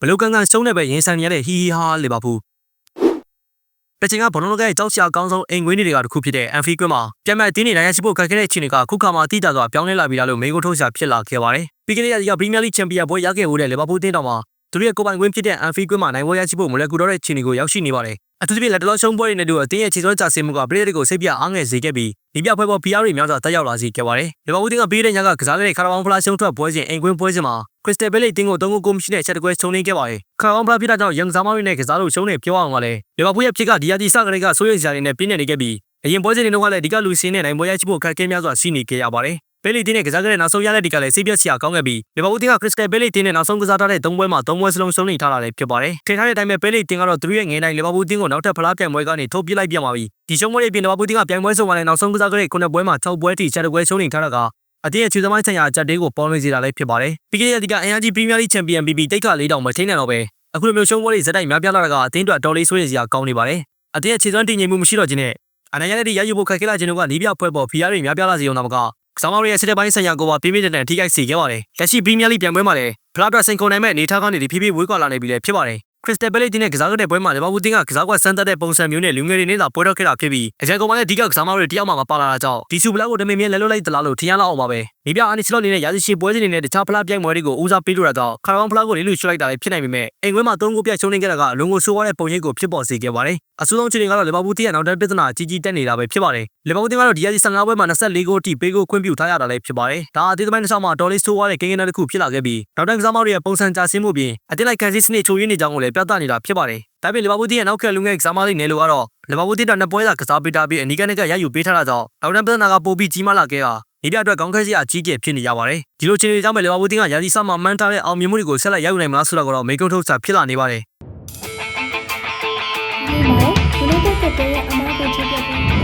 ဘလုကန်ကန်ရှုံးတဲ့ပဲရင်ဆိုင်နေရတဲ့ဟီဟီဟာလီဗာပူးတချင်ကဘောလုံးကရဲ့ကြောက်စရာအကောင်းဆုံးအိမ်ငွေးတွေကတစ်ခုဖြစ်တဲ့အန်ဖီကွင်းမှာပြန်မဲ့တင်းနေနိုင်ရရှိဖို့ခက်ခဲတဲ့အခြေအနေကခုခါမှာတိကျစွာပြောင်းလဲလာပြီလားလို့မေကိုထုတ်ရှာဖြစ်လာခဲ့ပါတယ်ပြီးခဲ့တဲ့ရက်ပရီးမီးယားလိချန်ပီယံပွဲရခဲ့ဖို့တဲ့လီဗာပူးတင်းတော်မှာသူတို့ရဲ့ကိုပိုင်ကွင်းဖြစ်တဲ့အန်ဖီကွင်းမှာနိုင်ပွဲရရှိဖို့မလဲကူတော့တဲ့အခြေအနေကိုရောက်ရှိနေပါတယ် အထူးသဖြင့်လက်တလောရှုံးပွဲတွေနဲ့တို့အတင်းရဲ့ခြေစွမ်းကြဆင်းမှုကပရိသတ်ကိုစိတ်ပြအားငယ်စေခဲ့ပြီးဒီပြပွဲပေါ် PR တွေများစွာတက်ရောက်လာစေခဲ့ပါတယ်။လီဗာပူးတင်းကပြီးတဲ့ညကကစားခဲ့တဲ့ကာရာဘောင်ဖလားရှုံးထွက်ပွဲစဉ်အိမ်ကွင်းပွဲစဉ်မှာခရစ္စတယ်ဘဲလီတင်းကို3ဂိုးကိုမရှိတဲ့ချက်တကွဲရှုံးနေခဲ့ပါတယ်။ကာရာဘောင်ဖလားဖြစ်တာကြောင့်ရန်ကစားမတွေနဲ့ကစားလို့ရှုံးနေပြောအောင်ကလည်းလီဗာပူးရဲ့ဖြစ်ကဒီယာတီစကလေးကစိုးရိမ်စရာတွေနဲ့ပြင်းနေနေခဲ့ပြီးအရင်ပွဲစဉ်တွေတုန်းကလည်းဒီကလူစင်းနဲ့နိုင်ပွဲရရှိဖို့ခက်ခဲများစွာရှိနေခဲ့ရပါတယ်။ ဘဲလီတင်းနဲ့ကစားခဲ့တဲ့နောက်ဆုံးရတဲ့ဒီကလည်းစိတ်ပြက်စရာကောင်းခဲ့ပြီးလီဗာပူးတင်းကခရစ္စတယ်ဘဲလီတင်းနဲ့နောက်ဆုံးကစားထားတဲ့၃ပွဲမှာ၃ပွဲစလုံးရှုံးနေထားတာလည်းဖြစ်ပါတယ်။ထင်ထားတဲ့အတိုင်းပဲဘဲလီတင်းကတော့သူရဲ့ငယ်နိုင်လီဗာပူးတင်းကိုနောက်ထပ်ဖလားပြိုင်ပွဲကနေထုတ်ပြလိုက်ပြန်ပါပြီ။ဒီရှုံးပွဲတွေပြင်လီဗာပူးတင်းကပြိုင်ပွဲဆုံးမှလည်းနောက်ဆုံးကစားခဲ့တဲ့ခုနှစ်ပွဲမှာ၆ပွဲထိချက်တပွဲရှုံးနေထားတာကအတင်းရဲ့ချူသမိုင်းဆိုင်ရာအကြက်တေးကိုပေါ်လွင်စေတာလည်းဖြစ်ပါတယ်။ပြီးခဲ့တဲ့ရက်ဒီကအင်အားကြီးပရီးမီးယားလိချန်ပီယံ BB တိတ်ခ၄တောင်မထိန်းနိုင်တော့ပဲအခုလိုမျိုးရှုံးပွဲတွေဇက်တိုက်များပြားလာတာကအတင်းအတွက်တော်လေးဆွေးရစရာကောင်းနေပါတယ်။အတင်းရဲ့ခြေစွမ်းတည်ငြိမ်မှုမရှိတော့ခြင်းနဲ့အနိုင်ရတဲ့ရယူဖို့ခက်ခဲလာခြင်းတို့ကနီးပြဖွဲ့ပေါ်ဖီယာတွေများပြားလာစေုံတော့မက ကစားမတွေရဲ့စစ်တပ်ပိုင်းဆိုင်ရာကိုပါပြင်းပြင်းထန်ထန်ထိခိုက်စေခဲ့ပါတယ်။လက်ရှိပရီးမီးယားလိပြိုင်ပွဲမှာလည်းဖလားအတွက်စိန်ခုံနိုင်မဲ့အနေထားကနေဒီဖြည်းဖြည်းဝေးကွာလာနေပြီလည်းဖြစ်ပါတယ်။ခရစ္စတယ်ဘဲလီတင်းနဲ့ကစားခဲ့တဲ့ပွဲမှာလီဗာပူးတင်းကကစားကွက်စမ်းသပ်တဲ့ပုံစံမျိုးနဲ့လူငယ်တွေနဲ့သာပွဲတော့ခဲ့တာဖြစ်ပြီးအကြံကုန်မှာလည်းဒီကကစားမတွေတယောက်မှမပါလာတာကြောင့်ဒီစုဘလောက်ကိုတမင်မြဲလဲလွတ်လိုက်သလားလို့ထင်ရလောက်အောင်ပါပဲ။ မိပြအာနီချလော့အနေနဲ့ရာဇရှိပွဲစဉ်တွေနဲ့တခြားဖလားပြိုင်ပွဲတွေကိုဦးစားပေးလို့ရတော့ခါရောင်ဖလားကိုလေးလူရွှေ့လိုက်တာလည်းဖြစ်နိုင်ပေမဲ့အိမ်ခွဲမှာ၃ဂိုးပြတ်ရှုံးနေခဲ့တာကအလုံးကိုဆိုးရတဲ့ပုံရိပ်ကိုဖြစ်ပေါ်စေခဲ့ပါတယ်။အဆိုးဆုံးအခြေအနေကတော့လီဗာပူးတင်းရဲ့နောက်တန်းပြဿနာကြီးကြီးတက်နေတာပဲဖြစ်ပါတယ်။လီဗာပူးတင်းကတော့ဒီရက်ဒီ15ပွဲမှာ24ဂိုးထိပေးဂိုးခွင့်ပြုထားရတာလည်းဖြစ်ပါတယ်။ဒါအသေးသမိုင်းတစ်ဆောက်မှာတော်လေးဆိုးရတဲ့ကိန်းဂဏန်းတစ်ခုဖြစ်လာခဲ့ပြီးနောက်တန်းကစားမတွေရဲ့ပုံစံကြဆင်းမှုပြင်အတင်းလိုက်ကန်စီစနစ်ချိုးရင်းနေကြောင်းကိုလည်းပြသနေတာဖြစ်ပါတယ်။ဒါပေမဲ့လီဗာပူးတင်းရဲ့နောက်ခံလူငယ်ကစားမလေးနယ်လိုကတော့လီဗာပူးတင်းတော့နှစ်ပွဲသာကစားပေးထားပြီးအနီးကနေကရယူပေးထားတာကြောင့်နောက်တန်းပြဿနာကပိုပြီးကြီးမားလာခဲ့တာ ဒီပြအတွက်ကောင်းခဲစရာအကြီးကျယ်ဖြစ်နေရပါတယ်ဒီလိုချင်းတွေကြောင့်ပဲလီဗာပူးတင်းကရာသီစမှာမှန်းထားတဲ့အောင်မြင်မှုတွေကိုဆက်လက်ရယူနိုင်မလားဆိုတော့မေကုန်းထုတ်စာဖြစ်လာနေပါတယ်ဒီမှာဘလို့တက်တဲ့ရဲ့အမားကိုချစ်ပြပြီး